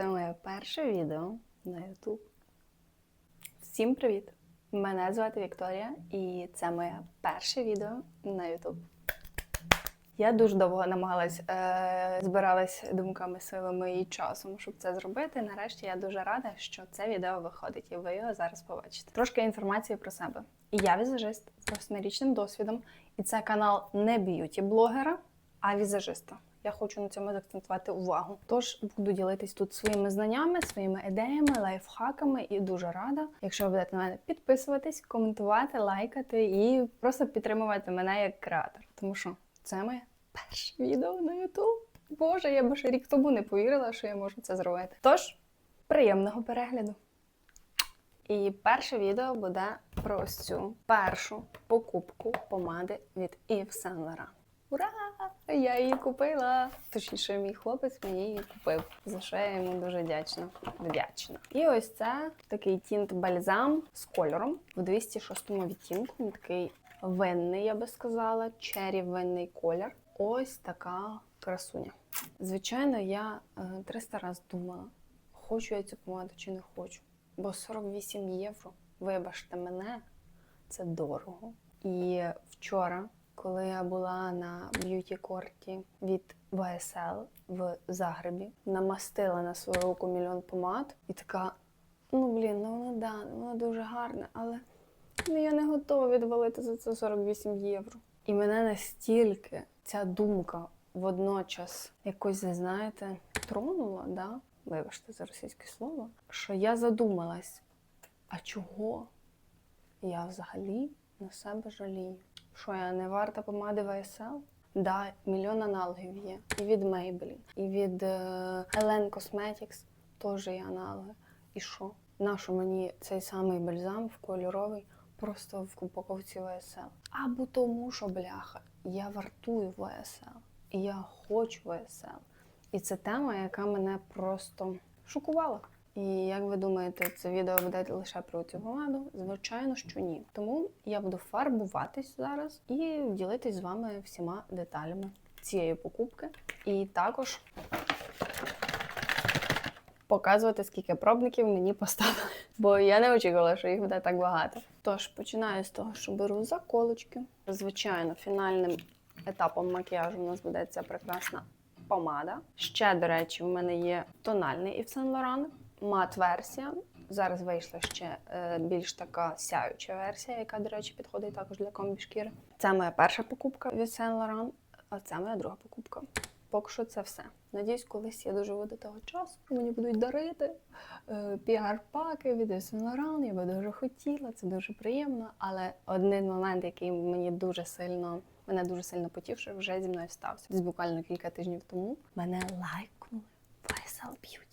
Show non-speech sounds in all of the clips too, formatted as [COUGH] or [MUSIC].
Це моє перше відео на YouTube. Всім привіт! Мене звати Вікторія, і це моє перше відео на YouTube. Я дуже довго намагалась, е, збиралась думками, силами і часом, щоб це зробити. Нарешті я дуже рада, що це відео виходить, і ви його зараз побачите. Трошки інформації про себе. Я візажист з восьмирічним досвідом, і це канал не б'юті-блогера, а візажиста. Я хочу на цьому закцентувати увагу. Тож буду ділитись тут своїми знаннями, своїми ідеями, лайфхаками і дуже рада, якщо ви будете на мене підписуватись, коментувати, лайкати і просто підтримувати мене як креатор. Тому що це моє перше відео на YouTube. Боже, я б ще рік тому не повірила, що я можу це зробити. Тож, приємного перегляду! І перше відео буде про цю першу покупку помади від Yves Saint Laurent. Ура! Я її купила. Точніше, мій хлопець мені її купив, за що я йому дуже вдячна. Вдячна. І ось це такий тінт бальзам з кольором в 206 відтінку. Він такий винний, я би сказала, чері винний колір. Ось така красуня. Звичайно, я е, 300 разів думала, хочу я цю помаду чи не хочу. Бо 48 євро, вибачте мене, це дорого. І вчора, коли я була на б'юті-корті від VSL в Загребі, намастила на свою руку мільйон помад і така: ну блін, ну воно да, воно дуже гарне, але ну, я не готова відвалити за це 48 євро. І мене настільки ця думка водночас якось, ви знаєте, тронула, да? вибачте за російське слово, що я задумалась, а чого я взагалі на себе жалію? Що я не варта помади VSL? Да, мільйон аналогів є. І від Maybelline, і від е, Elen Cosmetics теж є аналоги. І що? Нащо мені цей самий бальзам в кольоровий просто в упаковці VSL? Або тому, що бляха, я вартую VSL, і я хочу VSL. І це тема, яка мене просто шокувала. І як ви думаєте, це відео буде лише про цю помаду? Звичайно, що ні. Тому я буду фарбуватись зараз і ділитись з вами всіма деталями цієї покупки. І також показувати, скільки пробників мені поставили. [LAUGHS] Бо я не очікувала, що їх буде так багато. Тож починаю з того, що беру заколочки. Звичайно, фінальним етапом макіяжу у нас буде ця прекрасна помада. Ще, до речі, в мене є тональний Yves Saint Laurent, мат-версія. Зараз вийшла ще е, більш така сяюча версія, яка, до речі, підходить також для комбі шкіри. Це моя перша покупка від Saint Laurent, а це моя друга покупка. Поки що це все. Надіюсь, колись я доживу до того часу. Мені будуть дарити е, піар-паки від Saint Laurent. Я би дуже хотіла, це дуже приємно. Але один момент, який мені дуже сильно мене дуже сильно потішив, вже зі мною стався. Десь буквально кілька тижнів тому мене лайкнули YSL Beauty.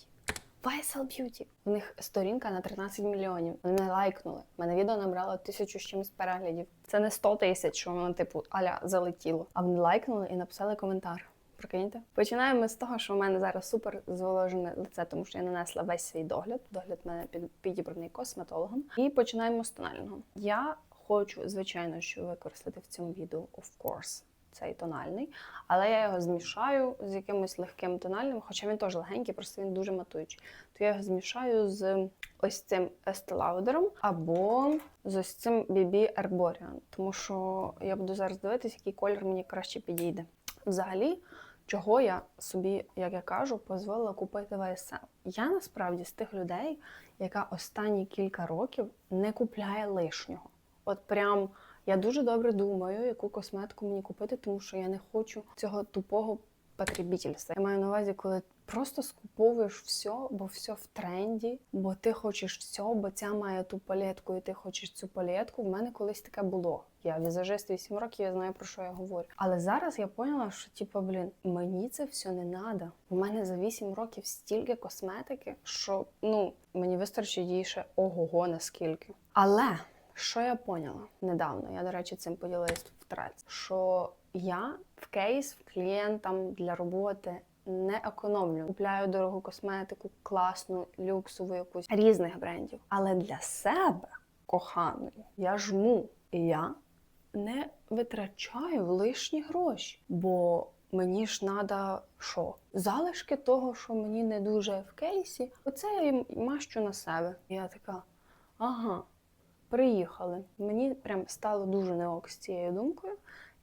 YSL Beauty. У них сторінка на 13 мільйонів. Вони лайкнули. Мене відео набрало тисячу з чимось переглядів. Це не 100 тисяч, що воно типу аля залетіло. А вони лайкнули і написали коментар. Прикиньте? Починаємо з того, що у мене зараз супер зволожене лице, тому що я нанесла весь свій догляд. Догляд мене під, підібраний косметологом. І починаємо з тонального. Я хочу, звичайно, що використати в цьому відео, of course, цей тональний, але я його змішаю з якимось легким тональним, хоча він теж легенький, просто він дуже матуючий. То я його змішаю з ось цим Estee Lauder або з ось цим BB Herborian, тому що я буду зараз дивитися, який колір мені краще підійде. Взагалі, чого я собі, як я кажу, дозволила купити VSL. Я насправді з тих людей, яка останні кілька років не купляє лишнього. От прям я дуже добре думаю, яку косметику мені купити, тому що я не хочу цього тупого потребительства. Я маю на увазі, коли просто скуповуєш все, бо все в тренді, бо ти хочеш все, бо ця має ту палетку, і ти хочеш цю палетку. В мене колись таке було. Я візажист 8 років, я знаю про що я говорю. Але зараз я поняла, що типу, блін, мені це все не треба. У мене за 8 років стільки косметики, що ну мені вистачить її ще ого-го наскільки. Але що я поняла недавно? Я, до речі, цим поділилась в треці, що я в кейс клієнтам для роботи не економлю. Купляю дорогу косметику, класну, люксову якусь різних брендів. Але для себе, коханої, я жму. І я не витрачаю лишні гроші. Бо мені ж треба що? Залишки того, що мені не дуже в кейсі, оце я мащу на себе. Я така, ага, приїхали. Мені прям стало дуже неок з цією думкою,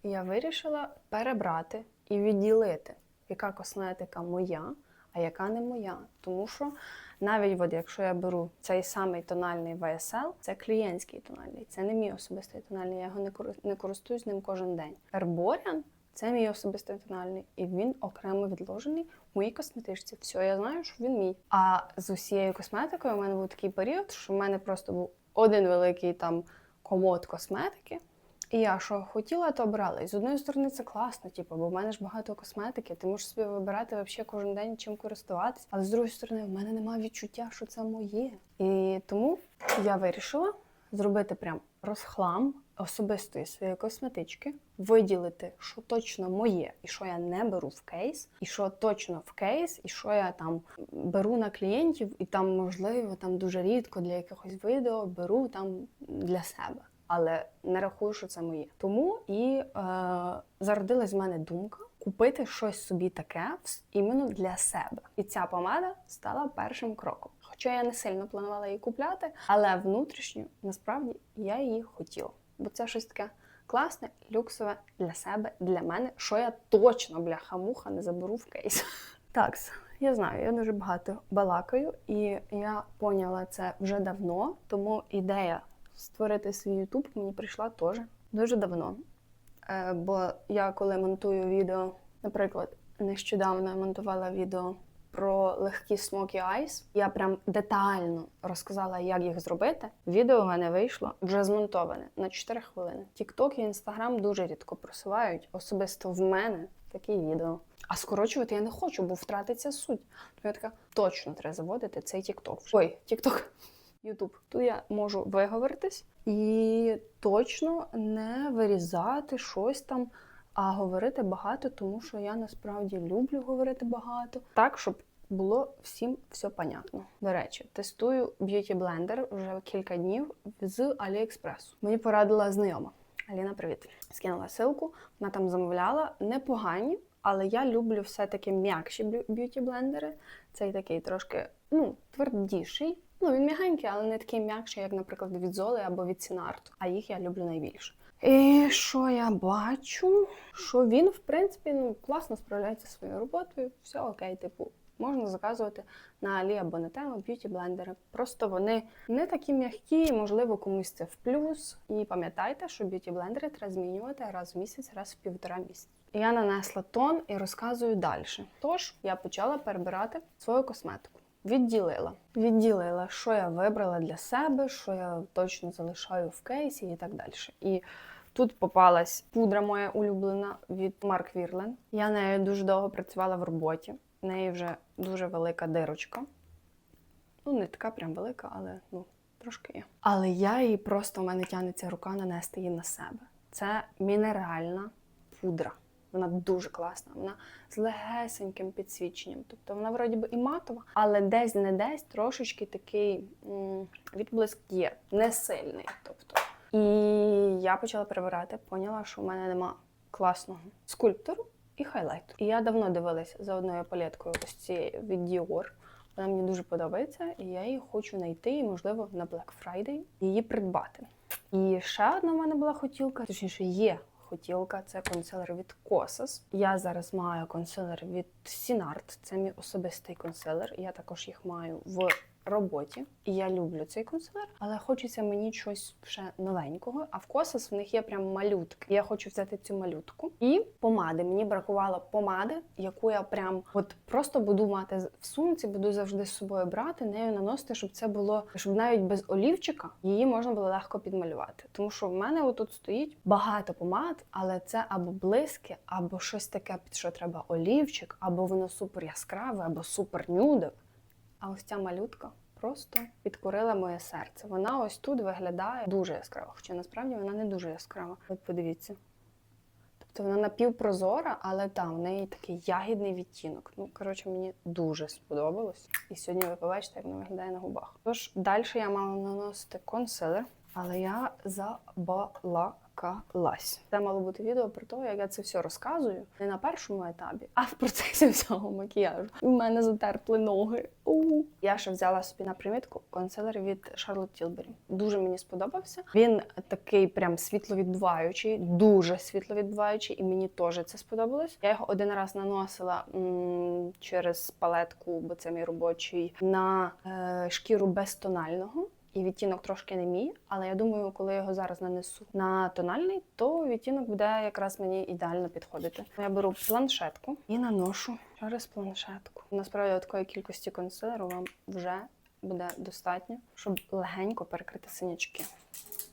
і я вирішила перебрати і відділити, яка косметика моя, а яка не моя. Тому що навіть от якщо я беру цей самий тональний VSL, це клієнтський тональний, це не мій особистий тональний, я його не користуюсь ним кожен день. Herborian – це мій особистий тональний, і він окремо відложений в моїй косметичці. Все, я знаю, що він мій. А з усією косметикою у мене був такий період, що в мене просто був один великий там комод косметики. І я що хотіла, то брала. І з одної сторони це класно, типу, бо в мене ж багато косметики, ти можеш собі вибирати взагалі кожен день чим користуватися. Але з другої сторони, в мене немає відчуття, що це моє. І тому я вирішила зробити прям розхлам особистої своєї косметички, виділити, що точно моє, і що я не беру в кейс, і що точно в кейс, і що я там беру на клієнтів, і там, можливо, там дуже рідко для якихось відео беру там для себе. Але не рахую, що це моє. Тому і е, зародилась в мене думка купити щось собі таке іменно для себе. І ця помада стала першим кроком. Хоча я не сильно планувала її купляти, але внутрішньо насправді я її хотіла. Бо це щось таке класне, люксове для себе, для мене, що я точно бляха-муха не заберу в кейс. [LAUGHS] Так, я знаю, я дуже багато балакаю, і я поняла це вже давно, тому ідея створити свій YouTube мені прийшла теж дуже давно. Е, бо я коли монтую відео, наприклад, нещодавно я монтувала відео про легкі smoky eyes, я прям детально розказала, як їх зробити. Відео в мене вийшло вже змонтоване на 4 хвилини. TikTok і Instagram дуже рідко просувають, особисто в мене такі відео. А скорочувати я не хочу, бо втратиться суть. Тому я така точно треба заводити цей TikTok. Ой, TikTok. Ютуб. Тут я можу виговоритись і точно не вирізати щось там, а говорити багато, тому що я насправді люблю говорити багато, так, щоб було всім все понятно. До речі, тестую б'юті блендер вже кілька днів з AliExpress. Мені порадила знайома. Аліна, привіт. Скинула ссылку, вона там замовляла непогані, але я люблю все-таки м'якші б'ю- б'юті-блендери. Цей такий трошки ну, твердіший. Ну, він м'ягенький, але не такий м'якший, як, наприклад, від Золи або від Сінарту. А їх я люблю найбільше. І що я бачу? Що він, в принципі, ну, класно справляється своєю роботою. Все окей, типу, можна заказувати на Алі або на тему б'юті-блендери. Просто вони не такі м'які, можливо, комусь це в плюс. І пам'ятайте, що б'юті-блендери треба змінювати раз в місяць, раз в півтора місяця. Я нанесла тон і розказую далі. Тож я почала перебирати свою косметику. Відділила. Відділила, що я вибрала для себе, що я точно залишаю в кейсі і так далі. І тут попалась пудра моя улюблена від Марк Вірлен. Я нею дуже довго працювала в роботі. В неї вже дуже велика дирочка. Ну, не така прям велика, але ну, трошки є. Але я її просто у мене тягнеться рука нанести її на себе. Це мінеральна пудра. Вона дуже класна. Вона з легесеньким підсвіченням. Тобто вона вроді би і матова, але десь не десь трошечки такий м, відблиск є, не сильний. Тобто. І я почала перебирати, поняла, що в мене нема класного скульптору і хайлайту. І я давно дивилась за одною палеткою ось цією від Dior. Вона мені дуже подобається, і я її хочу знайти і, можливо, на Black Friday її придбати. І ще одна в мене була хотілка, точніше, є хотілка це консилер від Kosas. Я зараз маю консилер від Sinart, це мій особистий консилер. Я також їх маю в роботі. Я люблю цей консилер, але хочеться мені щось ще новенького. А в Kosas в них є прям малютки. Я хочу взяти цю малютку. І помади. Мені бракувало помади, яку я прям от просто буду мати в сумці, буду завжди з собою брати, нею наносити, щоб це було, щоб навіть без олівчика її можна було легко підмалювати. Тому що в мене отут стоїть багато помад, але це або блиски, або щось таке, під що треба олівчик, або воно супер яскраве, або супер нюдове. А ось ця малютка просто підкорила моє серце. Вона ось тут виглядає дуже яскраво, хоча насправді вона не дуже яскрава. От подивіться. Тобто вона напівпрозора, але там в неї такий ягідний відтінок. Ну, коротше, мені дуже сподобалось. І сьогодні ви побачите, як вона виглядає на губах. Тож далі я мала наносити консилер, але я забала злякалась. Це мало бути відео про те, як я це все розказую не на першому етапі, а в процесі [LAUGHS] всього макіяжу. У мене затерпли ноги. У. Я ще взяла собі на примітку консилер від Charlotte Tilbury. Дуже мені сподобався. Він такий прям світловідбиваючий, дуже світловідбиваючий, і мені теж це сподобалось. Я його один раз наносила м, через палетку, бо це мій робочий, на е, шкіру безтонального. І відтінок трошки не мій, але я думаю, коли я його зараз нанесу на тональний, то відтінок буде якраз мені ідеально підходити. Я беру планшетку і наношу через планшетку. Насправді такої кількості консилеру вам вже буде достатньо, щоб легенько перекрити синячки.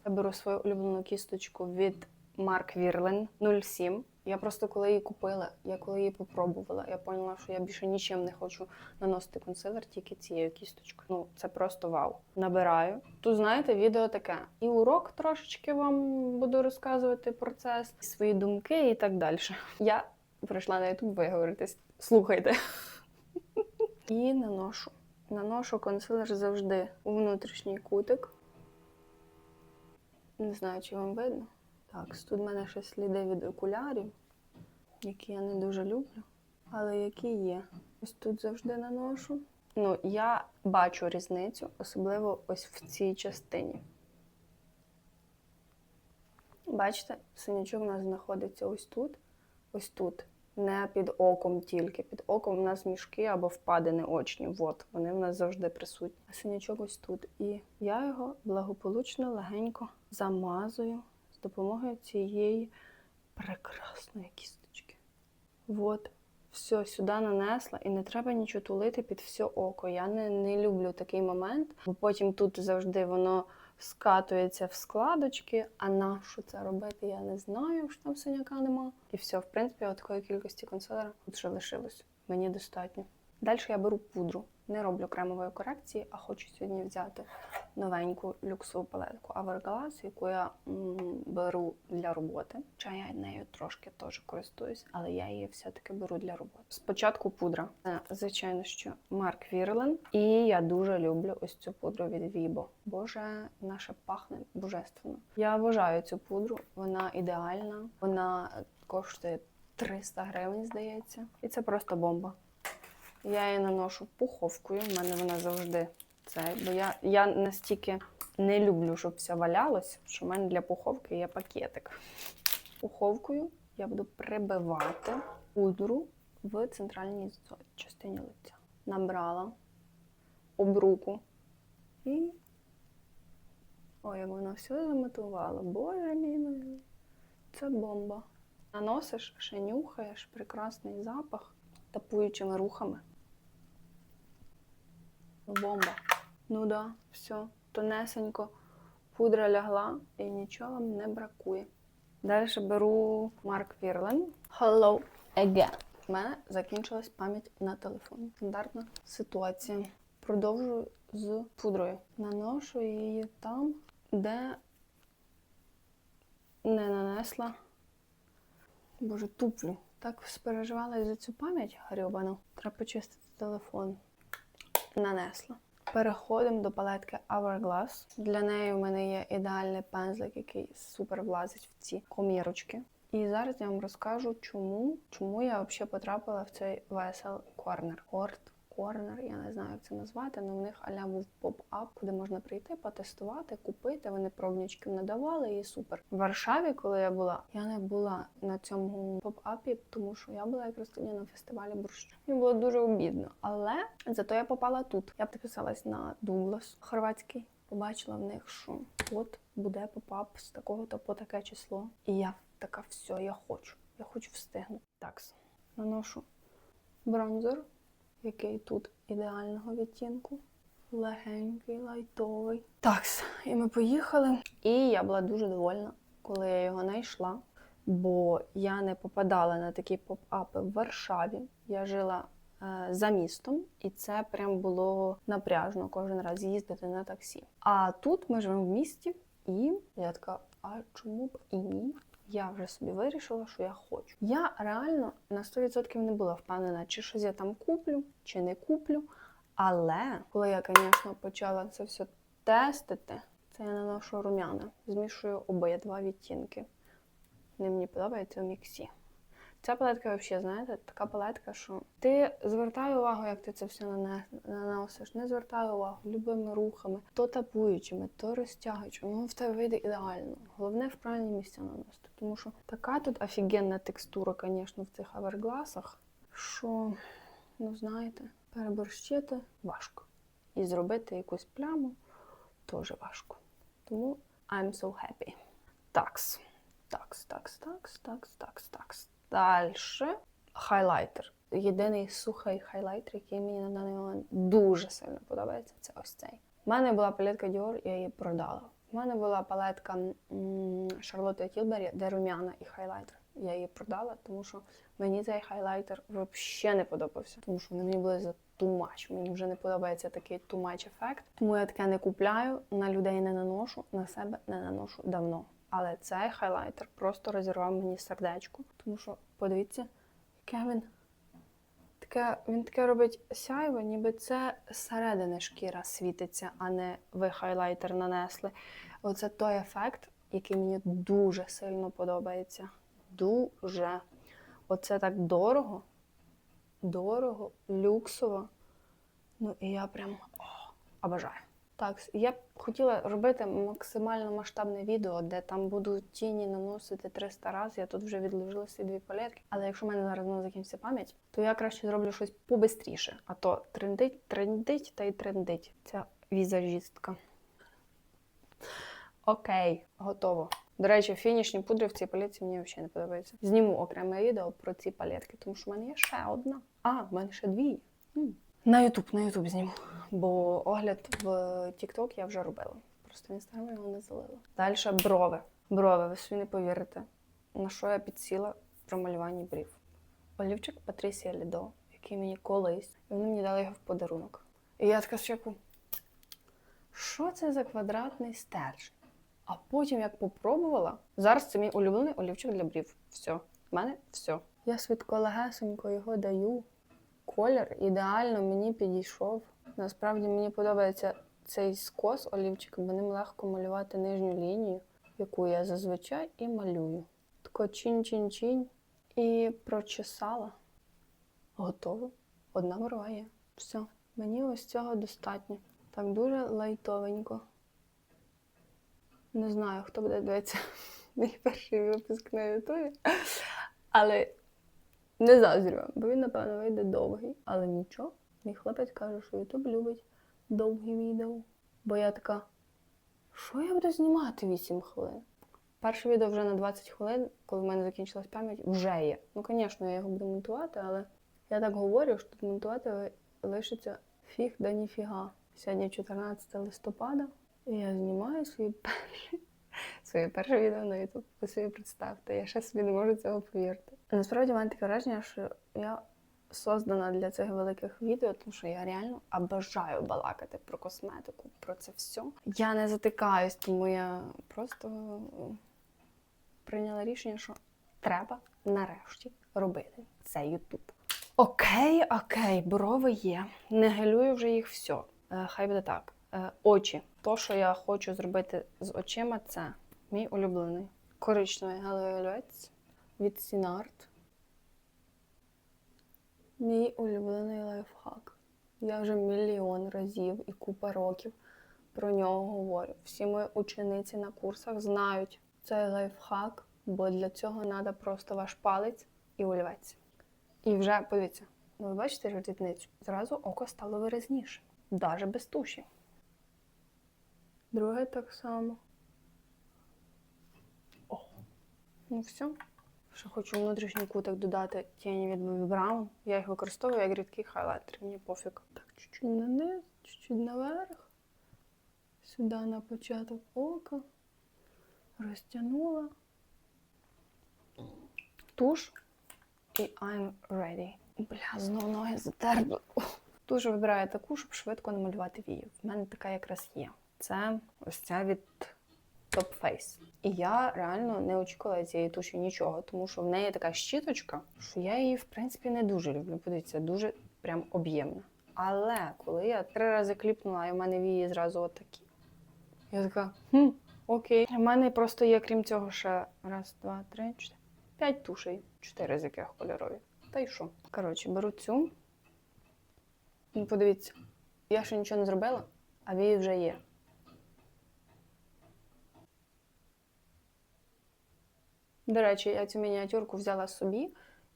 Я беру свою улюблену кісточку від Mark Wirlen 07. Я просто коли її купила, я коли її попробувала, я поняла, що я більше нічим не хочу наносити консилер, тільки цією кісточкою. Ну, це просто вау. Набираю. Тут, знаєте, відео таке. І урок трошечки вам буду розказувати процес, свої думки і так далі. Я прийшла на YouTube виговоритись. Слухайте. І наношу. Наношу консилер завжди у внутрішній кутик. Не знаю, чи вам видно. Так, тут в мене ще сліди від окулярів, які я не дуже люблю, але які є. Ось тут завжди наношу. Ну, я бачу різницю, особливо ось в цій частині. Бачите, синячок у нас знаходиться ось тут, ось тут. Не під оком тільки. Під оком у нас мішки або впадини очні. От, вони в нас завжди присутні. А синячок ось тут. І я його благополучно легенько замазую з допомогою цієї прекрасної кісточки. От, все, сюди нанесла, і не треба нічого тулити під все око. Я не, не люблю такий момент, бо потім тут завжди воно скатується в складочки. А на що це робити, я не знаю, що там синяка нема. І все, в принципі, от такої кількості консилера тут ще лишилось. Мені достатньо. Далі я беру пудру. Не роблю кремової корекції, а хочу сьогодні взяти новеньку люксову палетку Hourglass, яку я беру для роботи. Хоча я нею трошки теж користуюсь, але я її все-таки беру для роботи. Спочатку пудра. Це, звичайно, що Марк Вірлен. І я дуже люблю ось цю пудру від Vibo. Боже, наша пахне божественно. Я обожаю цю пудру, вона ідеальна, вона коштує 300 гривень, здається. І це просто бомба. Я її наношу пуховкою, в мене вона завжди це. Бо я, я настільки не люблю, щоб все валялось, що в мене для пуховки є пакетик. Пуховкою я буду прибивати пудру в центральній частині лиця. Набрала об руку і. Ой, як воно все замотувало. Боже мій милий. Це бомба. Наносиш, ще нюхаєш прекрасний запах тапуючими рухами. Бомба. Ну да, все. Тонесенько пудра лягла і нічого вам не бракує. Далі беру Марк Вірлен. Hello again. У мене закінчилась пам'ять на телефоні. Стандартна ситуація. Продовжую з пудрою. Наношу її там, де не нанесла. Боже, туплю. Так спереживала за цю пам'ять грьобану. Треба почистити телефон. Нанесла. Переходимо до палетки Hourglass. Для неї в мене є ідеальний пензлик, який супер влазить в ці комірочки. І зараз я вам розкажу, чому, чому я взагалі потрапила в цей весел корнер. Корт Corner, я не знаю, як це назвати, але в них аля був поп-ап, куди можна прийти, потестувати, купити. Вони пробничків надавали і супер. В Варшаві, коли я була, я не була на цьому поп-апі, тому що я була якраз тоді на фестивалі борщу. Мені було дуже обідно. Але зато я попала тут. Я підписалась на Дуглас хорватський. Побачила в них, що от буде поп-ап з такого-то по таке число. І я така, все, я хочу. Я хочу встигнути. Так, наношу бронзер, який тут ідеального відтінку. Легенький, лайтовий. Так, і ми поїхали. І я була дуже довольна, коли я його знайшла. Бо я не попадала на такі поп-апи в Варшаві. Я жила е, за містом, і це прям було напряжно кожен раз їздити на таксі. А тут ми живемо в місті, і я така, а чому б і ні? Я вже собі вирішила, що я хочу. Я реально на 100% не була впевнена, чи щось я там куплю, чи не куплю. Але коли я, звісно, почала це все тестити, Це я наношу румяна. Змішую обидва відтінки. Вони мені подобаються в міксі. Ця палетка взагалі, знаєте, така палетка, що ти звертай увагу, як ти це все наносиш. Не звертай увагу любими рухами, то тапуючими, то розтягуючими. Воно в тебе вийде ідеально. Головне в правильні місця наносити. Тому що така тут офігенна текстура, звісно, в цих авергласах, що, ну знаєте, переборщити важко. І зробити якусь пляму теж важко. Тому I'm so happy. Такс. Такс, такс, такс, такс, такс, такс. Далі хайлайтер. Єдиний сухий хайлайтер, який мені на даний момент дуже сильно подобається, це ось цей. У мене була палетка Dior, я її продала. У мене була палетка Шарлотти Тілбері, де румяна і хайлайтер. Я її продала, тому що мені цей хайлайтер взагалі не подобався, тому що вони мені були за much. Мені вже не подобається такий much ефект. Тому я таке не купляю, на людей не наношу, на себе не наношу давно. Але цей хайлайтер просто розірвав мені сердечко, тому що подивіться, яке він таке, він таке робить сяйво, ніби це зсередини шкіра світиться, а не ви хайлайтер нанесли. Оце той ефект, який мені дуже сильно подобається. Дуже. Оце так дорого, дорого, люксово. Ну і я прям о, обожаю. Так, я б хотіла робити максимально масштабне відео, де там будуть тіні наносити 300 разів. Я тут вже відложила ці дві палетки. Але якщо в мене зараз знову закінчиться пам'ять, то я краще зроблю щось побистріше. А то трендить, трендить та й трендить. Ця візажістка. Окей, готово. До речі, фінішні пудри в цій палетці мені взагалі не подобаються. Зніму окреме відео про ці палетки, тому що в мене є ще одна. А, в мене ще дві. На Ютуб, на Ютуб зніму. Бо огляд в TikTok я вже робила. Просто в інстаграмі його не залила. Далі брови. Брови, ви собі не повірите, на що я підсіла при малюванні брів. Олівчик Патрісія Лідо, який мені колись, і вони мені дали його в подарунок. І я така спочатку, що це за квадратний стержень? А потім, як попробувала, зараз це мій улюблений олівчик для брів. Все, в мене все. Я свідко легесенько його даю. Колір ідеально мені підійшов. Насправді мені подобається цей скос олівчиком, бо ним легко малювати нижню лінію, яку я зазвичай і малюю. Тако чин-чин-чин і прочесала. Готово. Одна є. Все. Мені ось цього достатньо. Так дуже лайтовенько. Не знаю, хто буде дивитися [LAUGHS] мій перший випуск на Ютубі. Але не заздрю вам, бо він, напевно, вийде довгий. Але нічого. Мій хлопець каже, що Ютуб любить довгі відео. Бо я така, що я буду знімати 8 хвилин? Перше відео вже на 20 хвилин, коли в мене закінчилась пам'ять, вже є. Ну, звісно, я його буду монтувати, але я так говорю, що тут монтувати лишиться фіг да ніфіга. Сьогодні 14 листопада, і я знімаю свої перші своє перше відео на YouTube. Ви собі представте, я ще собі не можу цього повірити. Насправді в мене таке враження, що я создана для цих великих відео, тому що я реально обожаю балакати про косметику, про це все. Я не затикаюсь, тому я просто е, прийняла рішення, що треба нарешті робити цей YouTube. Окей, окей, брови є. Не гелюю вже їх все. Е, Хай буде так. Е, Очі. То, що я хочу зробити з очима, це мій улюблений коричневий гелевий олівець від Сінарт. Мій улюблений лайфхак. Я вже мільйон разів і купа років про нього говорю. Всі мої учениці на курсах знають цей лайфхак, бо для цього треба просто ваш палець і олівець. І вже подивіться, ну ви бачите ж різницю? Зразу око стало виразніше, навіть без туші. Друге так само. О, ну все. Ще хочу внутрішній кутик додати тіні від Brown. Я їх використовую як рідкий хайлайтер, мені пофіг. Так, чуть-чуть наниз, чуть-чуть наверх. Сюди на початок ока. Розтягнула. Туш. І I'm ready. Бля, знов ноги затерпли. Туш вибираю таку, щоб швидко намалювати вії. В мене така якраз є. Це ось ця від Face. І я реально не очікувала цієї туші нічого, тому що в неї така щіточка, що я її, в принципі, не дуже люблю. Подивіться, дуже прям об'ємна. Але коли я три рази кліпнула, і в мене вії зразу отакі. Я така, хм, окей. У мене просто є, крім цього, ще раз, два, три, чотири. П'ять тушей, чотири з яких кольорові. Та й що? Коротше, беру цю. Ну, подивіться, я ще нічого не зробила, а вії вже є. До речі, я цю мініатюрку взяла собі,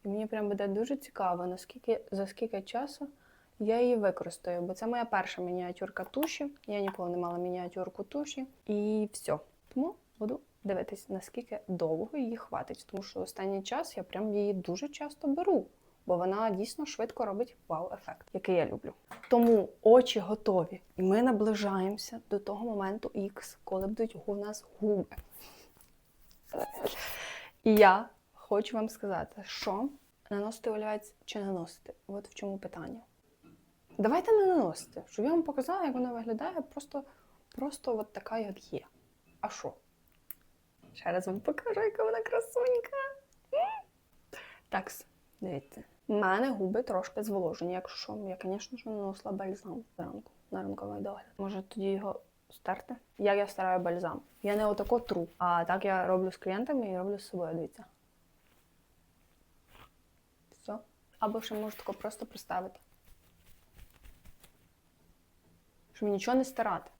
і мені прям буде дуже цікаво, наскільки за скільки часу я її використаю, бо це моя перша мініатюрка туші. Я ніколи не мала мініатюрку туші. І все. Тому буду дивитись, наскільки довго її хватить. Тому що останній час я прям її дуже часто беру, бо вона дійсно швидко робить вау-ефект, який я люблю. Тому очі готові. І ми наближаємося до того моменту X, коли будуть у нас губи. І я хочу вам сказати, що наносити олівець чи не наносити. От в чому питання. Давайте не наносити, щоб я вам показала, як вона виглядає, просто, просто от така, як є. А що? Ще раз вам покажу, яка вона красунька. Так, дивіться. У мене губи трошки зволожені, якщо що. Я, звісно наносила бальзам зранку на ранковий догляд. Може тоді його стерти? Як я стараю бальзам? Я не отако тру, а так я роблю з клієнтами і роблю з собою, дивіться. Все. Або ще можу тако просто приставити. Щоб нічого не стирати.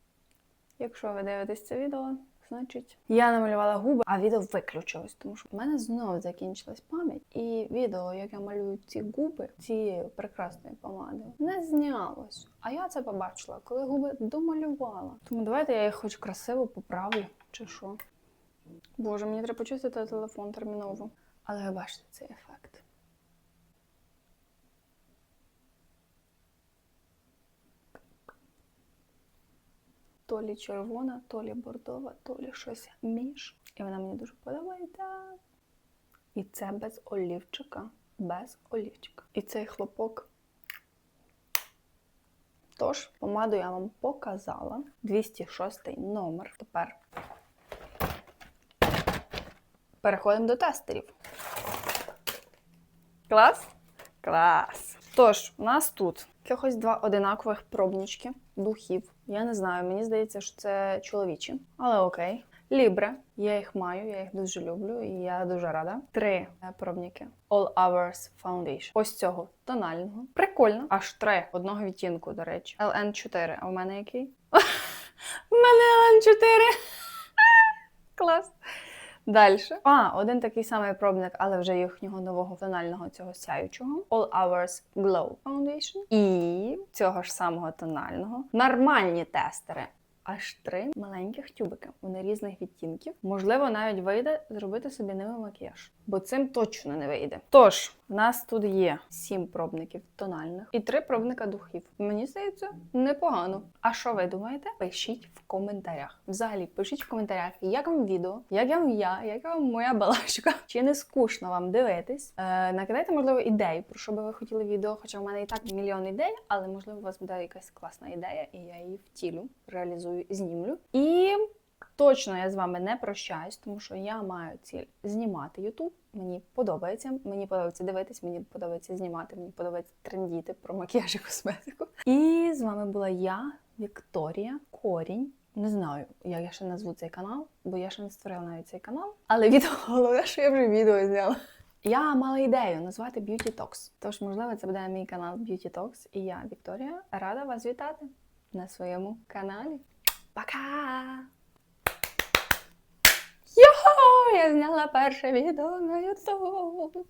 Якщо ви дивитесь це відео, значить я намалювала губи, а відео виключилось, тому що в мене знову закінчилась пам'ять, і відео, як я малюю ці губи цією прекрасною помадою, не знялось. А я це побачила, коли губи домалювала. Тому давайте я їх хоч красиво поправлю, чи що. Боже, мені треба почистити телефон терміново. Але ви бачите цей ефект. То лі червона, то лі бордова, то лі щось між. І вона мені дуже подобається. І це без олівчика. Без олівчика. І цей хлопок. Тож, помаду я вам показала. 206 номер. Тепер переходимо до тестерів. Клас? Клас. Тож, у нас тут якихось два одинакових пробнички духів. Я не знаю, мені здається, що це чоловічі, але окей. Лібре, я їх маю, я їх дуже люблю і я дуже рада. Три е, пробники. All Hours Foundation. Ось цього тонального. Прикольно. Аж три одного відтінку, до речі. LN4. А у мене який? [LAUGHS] У мене LN4. [LAUGHS] Клас. Далі. А, один такий самий пробник, але вже їхнього нового тонального цього сяючого. All Hours Glow Foundation. І цього ж самого тонального. Нормальні тестери. Аж три маленьких тюбики. Вони різних відтінків. Можливо, навіть вийде зробити собі ними макіяж, бо цим точно не вийде. Тож, в нас тут є сім пробників тональних і три пробника духів. Мені здається, непогано. А що ви думаєте? Пишіть в коментарях. Взагалі, пишіть в коментарях, як вам відео, як вам я, як вам моя балачка. [LAUGHS] Чи не скучно вам дивитись? Е, накидайте, можливо, ідеї, про що би ви хотіли відео. Хоча в мене і так мільйон ідей, але можливо у вас буде якась класна ідея, і я її втілю, реалізую, знімлю. І точно я з вами не прощаюсь, тому що я маю ціль знімати YouTube. Мені подобається. Мені подобається дивитись, мені подобається знімати, мені подобається трендіти про макіяж і косметику. І з вами була я, Вікторія Корінь. Не знаю, як я ще назву цей канал, бо я ще не створила навіть цей канал. Але відео [LAUGHS] головне, що я вже відео зняла. Я мала ідею назвати Beauty Talks. Тож, можливо, це буде мій канал Beauty Talks. І я, Вікторія, рада вас вітати на своєму каналі. Пока! Я зняла перше відео на YouTube!